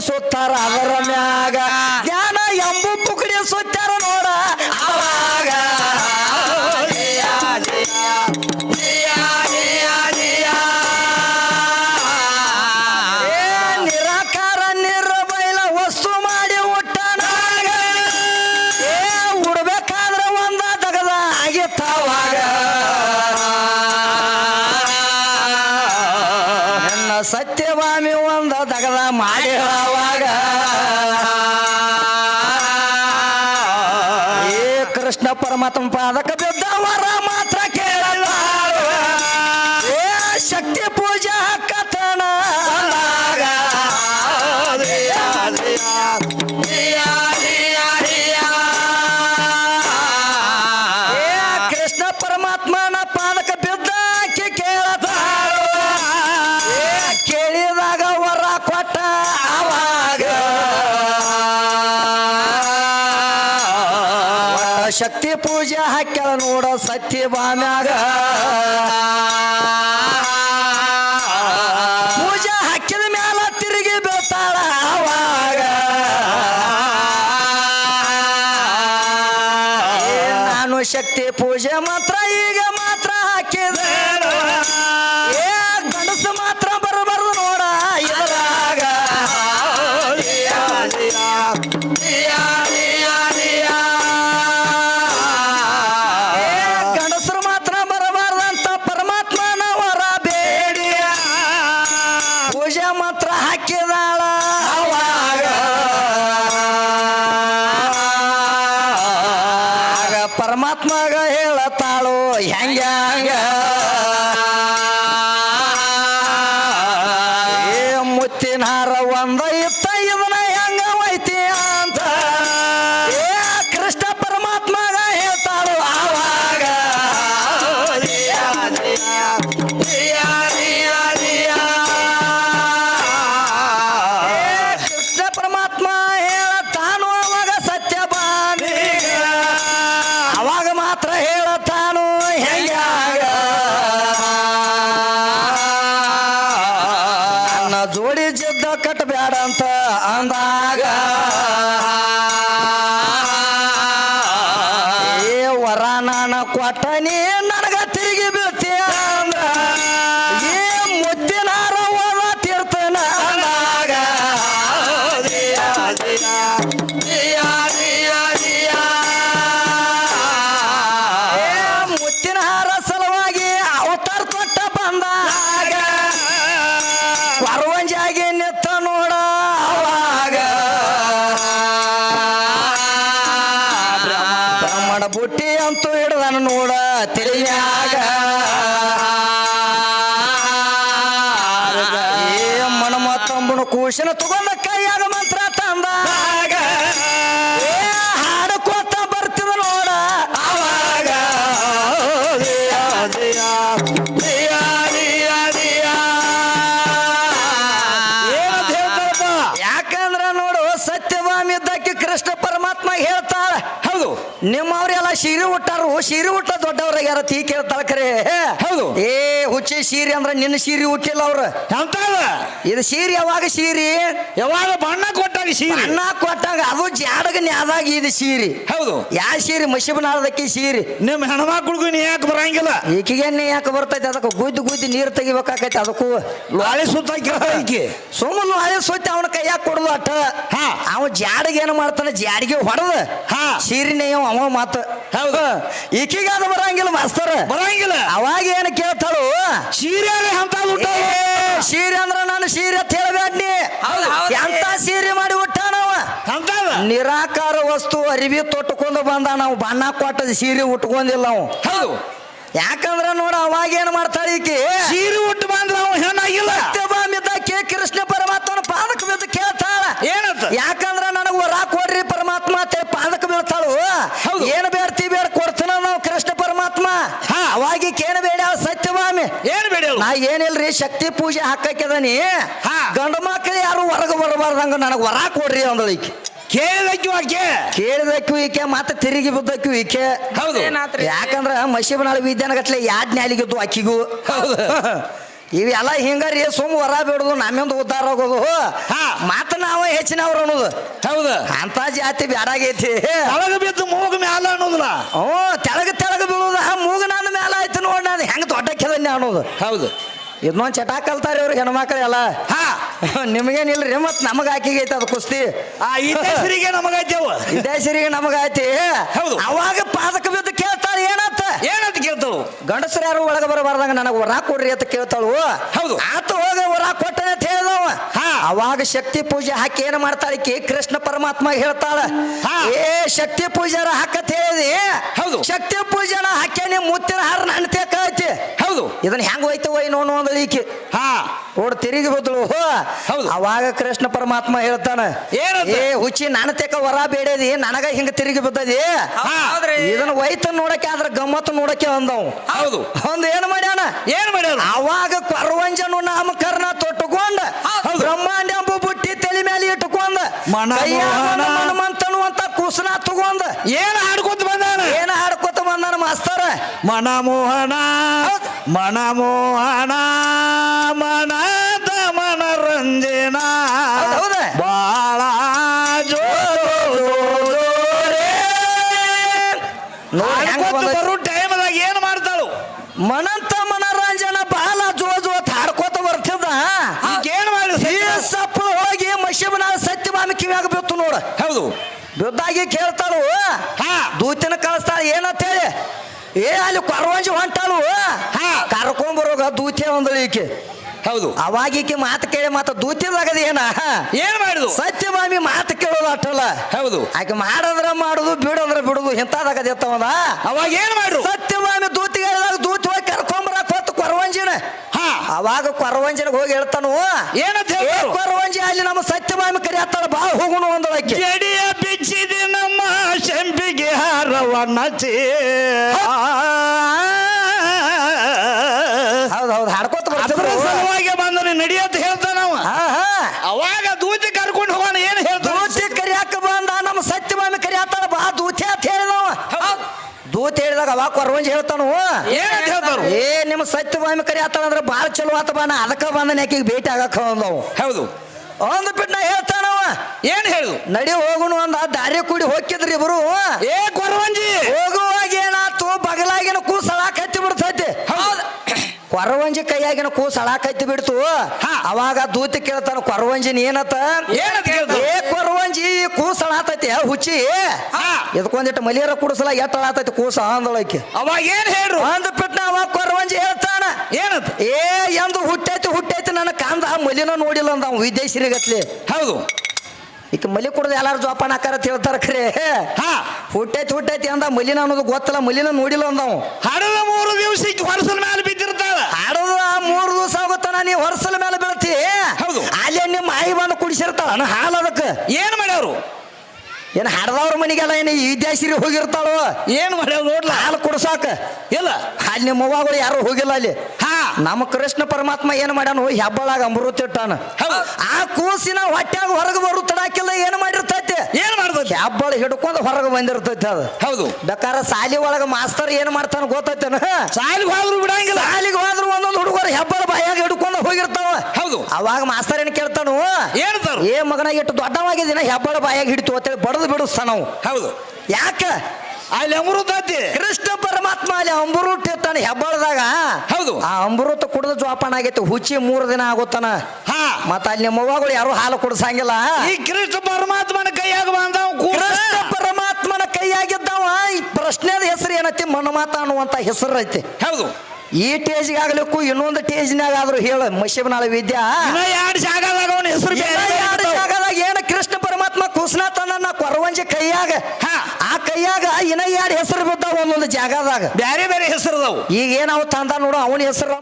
ಸುತ್ತಾರ ಅದರ ಮ್ಯಾಗ. ಕೃಷ್ಣ ಪರಮಾತ್ಮ ಪಾದಕ ಬಿದ್ದವರ ಮಾತ್ರ ಕೇಳಲ್ಲ. ಏ ಶಕ್ತಿ ಪೂಜಾ ಕಥನ. ಕೃಷ್ಣ ಪರಮಾತ್ಮನ ಪಾದಕ ಬಿದ್ದಾಕಿ ಪೂಜೆ ಹಾಕ್ಯಾಳ ನೋಡ ಸತ್ಯ ಬಾಮ್ಯಾಗ. ಪೂಜೆ ಹಾಕಿದ ಮ್ಯಾಲ ತಿರುಗಿ ಬೀಳ್ತಾಳ ಅವಾಗ. ನಾನು ಶಕ್ತಿ ಪೂಜೆ ಮಾತ್ರ ಪರಮಾತ್ಮಗ ಹೇಳತಾಳು ಹೆಂಗ? ಕೂಶನ ತಗೊಂಡ ಕೈಯಾಗ ಮಂತ್ರ ತಂದಾಗ ಇದ್ದಕ್ಕೆ ಕೃಷ್ಣ ಪರಮಾತ್ಮ ಹೇಳ್ತಾಳ ಹೌದು ನಿಮ್ಮವ್ರೆಲ್ಲ ಸೀರೆ ಉಟ್ಟಾರು ಸೀರೆ ಉಟ್ಟ ದೊಡ್ಡವ್ರಾಗ್ಯಾರ ತೀ ಕೇಳ್ತಾಳ ಕರೆ. ಹೌದು. ಏ ಹುಚ್ಚಿ ಸೀರೆ ಅಂದ್ರೆ ನಿನ್ನ ಸೀರೆ ಉಟ್ಟಿಲ್ಲ ಅವ್ರ. ಅಂತದ ಇದು ಸೀರೆ ಯಾವಾಗ ಸೀರೆ? ಯಾವಾಗ ಬಣ್ಣ ಕೊಟ್ಟಾಗ ಸೀರೆ? ಬಣ್ಣ ಕೊಟ್ಟಾಗ ಅದು ಜಾಡಗ ನ್ಯಾದಾಗ ಇದು ಸೀರೆ? ಹೌದು. ಯಾ ಸೀರೆ ಮಸಿಬನಾಳದಕ್ಕೆ ಸೀರೆ? ನಿಮ್ಮ ಹೆಣ್ಮಕ್ಳಿಗೂ ನೀ ಯಾಕೆ ಬರಂಗಿಲ್ಲ? ಈಕಿಗೆ ನೀ ಯಾಕೆ ಬರ್ತೈತೆ? ಅದಕ್ಕೆ ಗುದ್ದು ಗುದ್ದು ನೀರು ತೆಗಿಬೇಕಾಕೈತೆ ಅದಕ್ಕೂ ಲಾಳಿ ಸುತ್ತ ಈಕೆ. ಸುಮ್ಮನೆ ಲಾಳಿ ಸುತ್ತ ಅವನ ಕೈಯಾಗ ಕೊಡ್ಲಾಟ ಅಟ್ಟ. ಹಾ. ಅವ ಜಾಡಿಗೆ ಏನು ಮಾಡ್ತಾನೆ? ಜಾಡಿಗೆ ಹೊಡೆದ. ಹಾ. ಸೀರಿನೇ ಅವ ಮಾತು. ಹೌದು. ಈಕಿಗೆ ಅದು ಬರಂಗಿಲ್ಲ ಮಾಸ್ತರ್. ಬರಂಗಿಲ್ಲ. ಅವಾಗ ಏನು ಕೇಳ್ತಾಳು? ಸೀರೆ ಅಂತ ಸೀರೆ ಅಂದ್ರ ನಾನು ಸೀರೆ ಅಂತ ಹೇಳ್ಬೇಡ್ನಿ. ಎಂತ ಸೀರೆ ಮಾಡಿ ಹುಟ್ಟಾನವ ನಿರಾಕಾರ ವಸ್ತು ಅರಿವಿ ತೊಟ್ಟುಕೊಂಡು ಬಂದ ನಾವು ಬಣ್ಣ ಕೊಟ್ಟದ ಸೀರೆ ಉಟ್ಕೊಂಡಿಲ್ಲ ನಾವು ಹೌದು. ಯಾಕಂದ್ರ ನೋಡ ಅವಾಗ ಏನ್ ಮಾಡ್ತಾಳೆ ಈಕಿ ಸೀರೆ ಉಟ್ಟು ಬಂದ್ರ ಅವ ಹೆಣ್ಣಾಗಿಲ್ಲ ಸತ್ಯಭಾಮಿದ್ದಕ್ಕೆ ಕೃಷ್ಣ ಪರಮಾತ್ಮನ ಪಾದಕ ಬಿದ್ದು ಕೇಳ್ತಾಳ ಏನಂತ? ಯಾಕಂದ್ರ ನನಗ ವರ ಕೊಡ್ರಿ ಪರಮಾತ್ಮ ಅಂತ ಪಾದಕ ಬೀಳ್ತಾಳು ಹೌದು. ಏನ್ ಬೇಡ್ತಿ ಬೇಡ ಕೊಡ್ತಾನ ನಾವು ಕೃಷ್ಣ ಪರಮಾತ್ಮ ಹಾ. ಅವಾಗ ಏನ್ ಬೇಡ ಸತ್ಯಭಾಮಿ ಏನ್ ಬೇಡ ನಾ ಏನಿಲ್ರಿ ಶಕ್ತಿ ಪೂಜೆ ಹಾಕಕ್ಕೆದನಿ ಹಾ. ಗಂಡು ಮಕ್ಕಳು ಯಾರು ಹೊರಗೆ ಬರಬಾರ್ದಂಗ ನನಗೆ ವರ ಕೊಡ್ರಿ ಅಂದಳಿಕೆ ಕೇಳಿದಕ್ಕೆ ಆಕೆ. ಕೇಳಿದಕ್ಕೂ ಈಕೆ ಮತ್ತೆ ತಿರುಗಿ ಬಿದ್ದಕ್ಕೂ ಈಕೆ. ಹೌದು. ಏನಾತ್ರಿ? ಯಾಕಂದ್ರ ಮಸೀಬನಾಳ ವಿದ್ಯಾನಗಟ್ಲೆ ಯಾಡ್ ನ್ಯಾಲಿಗಿದ್ದು ಆಕಿಗೂ. ಇವೆಲ್ಲ ಹಿಂಗಾರಿ ಸುಮ್ ವರ ಬಿಡುದು ನಮ್ಮಿಂದ ಉದ್ದಾರ ಆಗೋದು. ಹಾ. ಮತ್ತ ನಾವ ಹೆಚ್ಚಿನವ್ರು ಅನ್ನೋದು. ಹೌದು. ಅಂತ ಜಾತಿ ಬ್ಯಾಡಾಗೈತಿ ತೆಳಗ ಬಿದ್ದು ಮೂಗ ಮ್ಯಾಲ ಅನ್ನೋದಿಲ್ಲ. ಓ ತೆಳಗ ತೆಳಗ ಬೀಳುದ. ಮೂಗ ನನ್ನ ಮ್ಯಾಲ ಆಯ್ತು ನೋಡಿ ನಾನು. ಹೆಂಗ್ ದೊಡ್ಡ ಕೆದನ್ಯ ಅನ್ನೋದು. ಹೌದು. ಇದನ್ನೊಂದು ಚಟ ಕಲ್ತಾರೆ ಅವ್ರಿಗೆ ಹೆಣ್ಮಕ್ಳು ಎಲ್ಲ. ಹಾ. ನಿಮ್ಗೇನಿಲ್ರಿ ಮತ್ ನಮಗ ಹಾಕಿಗೈತೆ ಅದು ಕುಸ್ತಿ. ಆ ಇತಿಹಾಸರಿಗೆ ನಮಗೈತೇವ ವಿದೇಶರಿಗೆ ನಮಗಾಯ್ತಿ ಹೌದು. ಅವಾಗ ಪಾದಕ ಬಿದ್ದು ಕೇಳ್ತಾರೆ ಏನಂತ ಕೇಳ್ತಾವು ಗಂಡಸರು ಯಾರು ಒಳಗೆ ಬರಬಾರ್ದಂಗ ನನಗೆ ವರ ಕೊಡ್ರಿ ಅಂತ ಕೇಳ್ತಾಳು ಹೌದು. ಆತ ಹೋಗ ವರ ಕೊಟ್ಟನೆ ಅಂತ ಹೇಳಿದ ಹಾ. ಅವಾಗ ಶಕ್ತಿ ಪೂಜೆ ಹಾಕಿ ಏನ್ ಮಾಡ್ತಾಳೆ ಕೆ ಕೃಷ್ಣ ಪರಮಾತ್ಮ ಹೇಳ್ತಾಳ. ಏ ಶಕ್ತಿ ಪೂಜಾರ ಹಾಕತ್ ಹೇಳಿದಿ ಹೌದು. ಶಕ್ತಿ ಪೂಜೆನ ಹಾಕ್ಯಾನಿ ಮುತ್ತಿನ ಹಾರ ಹೌದು ಇದನ್ನ ಹೆಂಗ್ ಹೋಯ್ತವ ಒಯ್ ನೋಡು ಈಕೆ ಹಾ ಓಡ್ ತಿರುಗಿ ಬದಲು ಹೌದು. ಅವಾಗ ಕೃಷ್ಣ ಪರಮಾತ್ಮ ಹೇಳ್ತಾನ ಏನಂತ? ಏ ಹುಚ್ಚಿ ನನ್ನ ತೆಕ ವರ ಬೇಡದಿ ನನಗ ಹಿಂಗ ತಿರುಗಿ ಬಿದ್ದದಿ ಹಾ. ಇದನ್ನ ಹೋಯ್ತ ನೋಡಕ್ಕೆ ಆದ್ರ ಗಮ್ಮತ್ ನೋಡಕ್ಕೆ ಅಂದವು ಹೌದು ಒಂದ್ ಏನ್ ಮಾಡ್ಯಾನ ಏನ್ ಮಾಡ್ಯಾನ ಅವಾಗ ಕೊರವಂಜನು ನಾಮಕರಣ ತೊಟ್ಟುಕೊಂಡ ಹೌದು. ಬ್ರಹ್ಮಾಂಡ ಎಂಬ ಬುಟ್ಟಿ ತಲೆ ಮೇಲೆ ಇಟ್ಟುಕೊಂಡ ಮನ ಮೋಹನ. ಮನ್ಮಂತನು ಅಂತ ಕುಸನ ತಗೊಂಡ ಏನ್ ಆಡ್ಕೊತ ಬಂದಾನ ಏನ ಹಾಡ್ಕೊತ ಬಂದಾನ ಮಾಸ್ತರ ಮನಮೋಹನ. ಮನಮೋಹನ ಮನದ ಮನರಂಜನ? ಬಾಳ ಜೋ. ಬರೋ ಟೈಮ್ದಾಗ ಏನ್ ಮಾಡ್ತಾಳು? ಮನಂತ ಮನರಂಜನ ಬಾಳ ಜೋ ಜೋ ಹಾಡ್ಕೋತ ಬರ್ತಿದ್ದ. ಏನು ಮಾಡಿ ಸಪ್ಪಳು ಹೋಗಿ ಸತ್ಯ ಸತ್ಯಭಾಮಿ ಕಿವಿಯಾಗ ಬಿತ್ತು ನೋಡ. ಹೌದು. ಬಿದ್ದಾಗಿ ಕೇಳ್ತಾಳು ಹಾ. ದೂತಿನ ಕಳಿಸ್ತಾಳ ಏನಂತ ಹೇಳಿ? ಏ ಅಲ್ಲಿ ಕೊರವಂಜಿ ಹೊಂಟಾಳು. ಹಾ. ಕರ್ಕೊಂಬರೋಗ ದೂತಿ ಅಂದಳು ಈಕೆ. ಹೌದು. ಅವಾಗ ಈಕೆ ಮಾತು ಕೇಳಿ ಮಾತು ದೂತಿದಾಗದ ಏನ? ಏನ್ ಸತ್ಯ ಸತ್ಯಭಾಮಿ ಮಾತು ಕೇಳೋದು ಅಟ್ಟಲ್ಲ ಹೌದು. ಆಕೆ ಮಾಡದ್ರ ಮಾಡುದು ಬಿಡೋದ್ರ ಬಿಡುದು ಇಂಥದಾಗದ ಎತ್ತವದ ಅವಾಗ ಏನ್ ಮಾಡ್ರು? ಸತ್ಯಭಾಮಿ ದೂತಿ ಹೇಳಿದಾಗ ದೂತಿ ಹೋಗಿ ಕರ್ಕೊಂಬರಕ್ ಹೊತ್ತು ಕೊರವಂಜಿನ. ಹಾ. ಅವಾಗ ಕೊರವಂಜಿನ ಹೋಗಿ ಹೇಳ್ತಾನು ಏನಂತ ಏ ಕೊರವಂಜಿ ಅಲ್ಲಿ ನಮ್ಮ ಸತ್ಯಭಾಮಿ ಕರಿಯತ್ತಾಳ ಬಾ ಹೋಗುನು ಒಂದಳಕ್ಕೆ ಎಡಿಯ ಬಿಚ್ಚಿದೆ ನಮ್ಮ ಶಂಪಿಗೆ. ಹಾರವನ್ನ ಚೇ ಹೌದು ಹೌದು ಹಾಡ್ಕೋತ ಅದ್ರ ಬರ್ತಿದ್ರು ಸಲುವಾಗಿ ಬಂದನು ನಡಿಯಂತ ಹೇಳ್ತಾನವ ಹಾ ಹಾ. ಅವಾಗ ದೂತಿ ಕರ್ಕೊಂಡು ಹೋಗೋಣ ಏನ್ ಹೇಳ್ತಾನ? ದೂತಿ ಕರಿಯಾಕ ಬಂದ ನಮ್ಮ ಸತ್ಯಭಾಮಿ ಕರಿಯತ್ತಾಳ ಬಾ ದೂತಿ ಅಂತ ಹೇಳಿದವ. ದೂತಿ ಹೇಳಿದಾಗ ಅವಾಗ ಕೊರವಂಜಿ ಹೇಳ್ತಾನು ಏನಂತ ಹೇಳ್ತಾರು? ಏ ನಿಮ್ಮ ಸತ್ಯಭಾಮಿ ಕರಿಯತ್ತಾಳ ಅಂದ್ರೆ ಭಾಳ ಚಲೋ ಆತ ಬಾನ ಅದಕ್ಕ ಬಂದ ಆಕಿಗೆ ಭೇಟಿ ಆಗಕ್ಕೆ ಬಂದವು ಹೌದು. ಒಂದು ಬಿಟ್ಟು ನಾ ಹೇಳ್ತಾನವ ಏನ್ ಹೇಳು? ನಡಿ ಹೋಗುನು ಅಂದ ದಾರಿ ಕೂಡಿ ಹೋಗಿದ್ರಿ ಇಬ್ರು. ಏ ಕೊರವಂಜಿ! ಹೋಗುವಾಗ ಏನಾತು ಬಗಲಾಗಿನ ಕೂ ಸಳಾಕ್ ಹತ್ತಿ ಬಿಡ್ತೈತಿ. ಹೌದು. ಕೊರವಂಜಿ ಕೈಯಾಗಿನ ಕೂ ಸಳಾಕ್ ಹತ್ತಿ ಬಿಡ್ತು. ಅವಾಗ ದೂತಿ ಕೇಳ್ತಾನ ಕೊರವಂಜಿನ ಏನತ್ತ ಏ ಕೊರವಂಜಿ ಕೂ ಅಳಾತೈತಿ ಹುಚ್ಚಿ. ಇದಕ್ಕೊಂದಿಟ್ಟು ಮಲಿಯರ ಕುಡಿಸಲ ಎಟ್ಟ ಅಳಾತೈತಿ ಕೂಸ ಅಂದಳಕ್ಕೆ ಅವಾಗ ಏನ್ ಹೇಳ್ರು? ಅಂದ ಬಿಟ್ಟ ಅವಾಗ ಕೊರವಂಜಿ ಹೇಳ್ತಾನ. ಏನಂತ? ಏ ಎಂದು ಹುಟ್ಟೈತಿ ಹುಟ್ಟೈತಿ ನನ್ನ ಕಾಂದ ಮಲಿನ ನೋಡಿಲ್ಲ ಅಂದ ವಿದೇಶಿರಿಗತ್ಲಿ ಹೌದು. ಈಗ ಮಲಿ ಕುಡ್ದು ಎಲ್ಲಾರು ಜೋಪಾನ ಹಾಕಾರ ಅಂತ ಹೇಳ್ತಾರ ಖರೆ ಹಾ. ಹುಟ್ಟೈತಿ ಹುಟ್ಟೈತಿ ಅಂದ ಮಲಿನ ಅನ್ನೋದು ಗೊತ್ತಲ್ಲ ಮಲಿನ ನೋಡಿಲ್ಲ ಅಂದವು. ಹಡದ ಮೂರು ದಿವಸ ಹೊರಸಲ ಮೇಲೆ ಬಿದ್ದಿರ್ತಾಳ. ಆ ಮೂರು ದಿವಸ ಆಗುತ್ತಾನ ನೀ ಹೊರಸಲ ಮೇಲೆ ಬೀಳ್ತಿ. ಹೌದು. ಅಲ್ಲಿ ನಿಮ್ಮ ಮಾಯಿ ಬಂದು ಕುಡಿಸಿರ್ತಾಳ ಹಾಲು ಅದಕ್ಕೆ. ಏನ್ ಮಾಡ್ಯಾವ್ರು? ಏನ್ ಹಾಡದವ್ರ ಮನೆಗೆಲ್ಲ ಏನು ಈ ವಿದ್ಯಾಸಿರಿ ಹೋಗಿರ್ತಾಳು? ಏನು ಮಾಡ್ಯಾವ ನೋಡ್ಲ? ಹಾಲು ಕುಡ್ಸಾಕ. ಇಲ್ಲ. ಅಲ್ಲಿ ನಿಮ್ಮ ಮಗಳು ಯಾರು ಹೋಗಿಲ್ಲ ಅಲ್ಲಿ. ಹಾ. ನಮ್ಮ ಕೃಷ್ಣ ಪರಮಾತ್ಮ ಏನ್ ಮಾಡ್ಯಾನು ಹೆಬ್ಬಳಾಗ ಅಮೃತ ಇಟ್ಟಾನ. ಆ ಕೂಸಿನ ಹೊಟ್ಯಾಗ ಹೊರಗೆ ಬರು ತಡಾಕಿಲ್ಲ ಏನು ಮಾಡಿರ್ತೈತಿ? ಏನು ಮಾಡ್ತೈತಿ ಹೆಬ್ಬಳ ಹಿಡ್ಕೊಂಡು ಹೊರಗೆ ಬಂದಿರ್ತೈತಿ ಅದು. ಹೌದು. ಬೇಕಾರ ಸಾಲಿ ಒಳಗೆ ಮಾಸ್ತರ್ ಏನು ಮಾಡ್ತಾನ ಗೊತ್ತೈತೇನ? ಸಾಲಿಗೆ ಹೋದ್ರು ಬಿಡಂಗಿಲ್ಲ. ಸಾಲಿಗೆ ಹೋದ್ರು ಒಂದೊಂದು ಹುಡುಗರು ಹೆಬ್ಬಳ ಬಾಯಾಗ ಹಿಡ್ಕೊಂಡು ಹೋಗಿರ್ತಾವ. ಹೌದು. ಅವಾಗ ಮಾಸ್ತರ್ ಏನು ಕೇಳ್ತಾನು? ಏನು ಏ ಮಗನ ಇಟ್ಟು ದೊಡ್ಡವಾಗಿದ್ದೀನ ಹೆಬ್ಬಳ ಬಾಯಾಗ ಹಿಡಿತು ಅಂತೇಳಿ ಬಡದು ಬಿಡಿಸ್ತಾನ ನಾವು ಹೌದು. ಯಾಕ? ಅಲ್ಲಿ ಅಮೃತತಿ ಕೃಷ್ಣ ಪರಮಾತ್ಮ ಅಲ್ಲಿ ಅಮೃತ ಇರ್ತಾನೆ ಹೆಬ್ಬಳದಾಗ. ಹೌದು. ಆ ಅಮೃತ ಕುಡಿದ ಜೋಪಾನ ಆಗೈತಿ ಹುಚ್ಚಿ ಮೂರು ದಿನ ಆಗುತ್ತಾನ. ಹಾ. ಮತ್ತ ಅಲ್ಲಿ ನಿಮ್ಮ ಅವ್ವಗಳು ಯಾರು ಹಾಲು ಕುಡಿಸಂಗಿಲ್ಲ. ಈ ಕೃಷ್ಣ ಪರಮಾತ್ಮನ ಕೈಯಾಗ ಬಂದವ ಕೃಷ್ಣ ಪರಮಾತ್ಮನ ಕೈಯಾಗಿದ್ದವ ಈ ಪ್ರಶ್ನೆದ ಹೆಸರು ಏನೈತಿ? ಮನಮಾತ ಅನ್ನುವಂತ ಹೆಸರು ಐತಿ. ಹೌದು. ಈ ಟೇಜ್ಗೆ ಆಗ್ಲಿಕ್ಕೂ ಇನ್ನೊಂದು ಟೇಜ್ನಾಗ ಆದ್ರೂ ಹೇಳು ಮಶಿಬನಾಳ ವಿದ್ಯಾ. ಎರಡು ಜಾಗದಾಗ ಅವನ ಹೆಸರು ಜಾಗದಾಗ ಏನ ಕೃಷ್ಣ ಕುಸ್ನ ತನ್ನ ಕೊರವಂಜಿ ಕೈಯಾಗ ಹಾ. ಆ ಕೈಯಾಗ ಇನ್ನ ಎರಡು ಹೆಸರು ಬಿದ್ದಾವ ಒಂದೊಂದು ಜಾಗದಾಗ ಬ್ಯಾರೆ ಬೇರೆ ಹೆಸರು ಅದಾವು ಈಗ ಏನಾವ್ ತಂದ ನೋಡು ಅವನ ಹೆಸರು